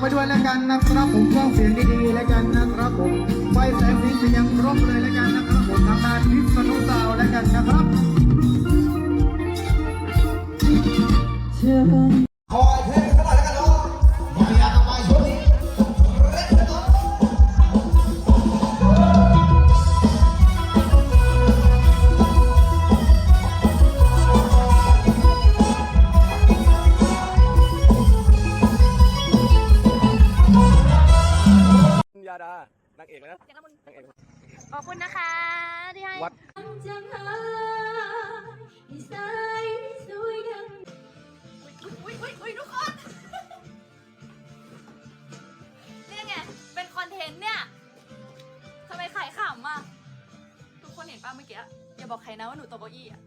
ไปด้วยแล้วกันนะครับผมเครื่องเสียงดีๆแล้วกันนะครับผมไฟแสงสีเสียงครบเลยแล้วกันนะครับผมทางด้านพิษณุสาวแล้วกันนะครับคอยเพลงกันหน่อ ดานางเอกเลยนะนางเอก ขอบคุณนะคะที่ให้ วัดจังหาอีสายสวยดังอุ้ยอุ้ยอุ้ยทุกคน เนี่ยไง เป็นคอนเทนต์เนี่ยทำไมขายขำอะ ทุกคนเห็นป้าเมื่อกี้ อย่าบอกใครนะว่าหนูตกเก้าอี้อะ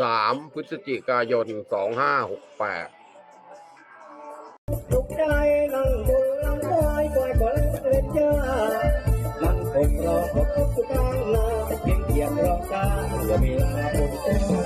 สามพฤศจิกายนสองห้าหกแปดทุกใจนั่งบนลำคอยคอยบนเล่นเจ้ามันคงรอพบทุกทางนาเพียงเพียงรอการจะมีลาบนเจ้า